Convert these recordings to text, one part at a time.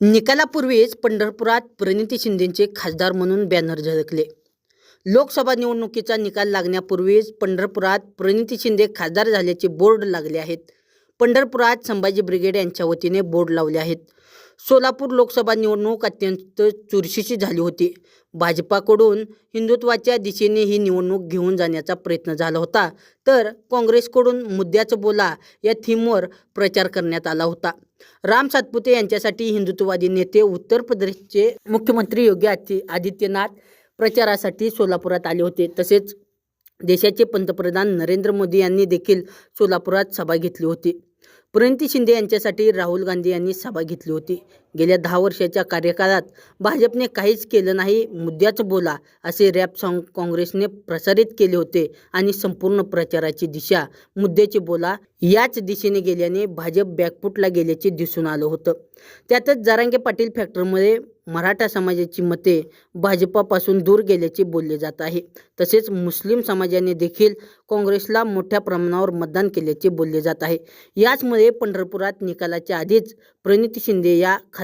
निकालापूर्वीच पंढरपुरात प्रणिती शिंदेचे खासदार म्हणून बॅनर झळकले. लोकसभा निवडणुकीचा निकाल लागण्यापूर्वीच पंढरपुरात प्रणिती शिंदे खासदार झाल्याचे बोर्ड लागले आहेत. पंढरपुरात संभाजी ब्रिगेड यांच्या वतीने बोर्ड लावले आहेत. सोलापूर लोकसभा निवडणूक अत्यंत चुरशीची झाली होती. भाजपाकडून हिंदुत्वाच्या दिशेने ही निवडणूक घेऊन जाण्याचा प्रयत्न झाला होता. तर काँग्रेसकडून मुद्द्याचं बोला या थीमवर प्रचार करण्यात आला होता. राम सातपुते यांच्यासाठी हिंदुत्ववादी नेते उत्तर प्रदेशचे मुख्यमंत्री योगी आदि आदित्यनाथ प्रचारासाठी सोलापुरात आले होते. तसेच देशाचे पंतप्रधान नरेंद्र मोदी यांनी देखील सोलापुरात सभा घेतली होती. प्रणिती शिंदे यांच्यासाठी राहुल गांधी यांनी सभा घेतली होती. गेल्या दहा वर्षाच्या कार्यकाळात भाजपने काहीच केलं नाही मुद्द्याच बोला असे रॅप सॉंग काँग्रेसने प्रसारित केले होते आणि संपूर्ण प्रचाराची दिशा मुद्द्याचे बोला याच दिशेने गेल्याने भाजप बॅकफुटला गेल्याचे दिसून आलं होतं. त्यातच जारांगे पाटील फॅक्टरमध्ये मराठा समाजाची मते भाजपापासून दूर गेल्याचे बोलले जात आहे. तसेच मुस्लिम समाजाने देखील काँग्रेसला मोठ्या प्रमाणावर मतदान केल्याचे बोलले जात आहे. याचमुळे पंढरपुरात निकालाच्या आधीच प्रणित शिंदे या खा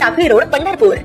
टाकळी रोड पंढरपूर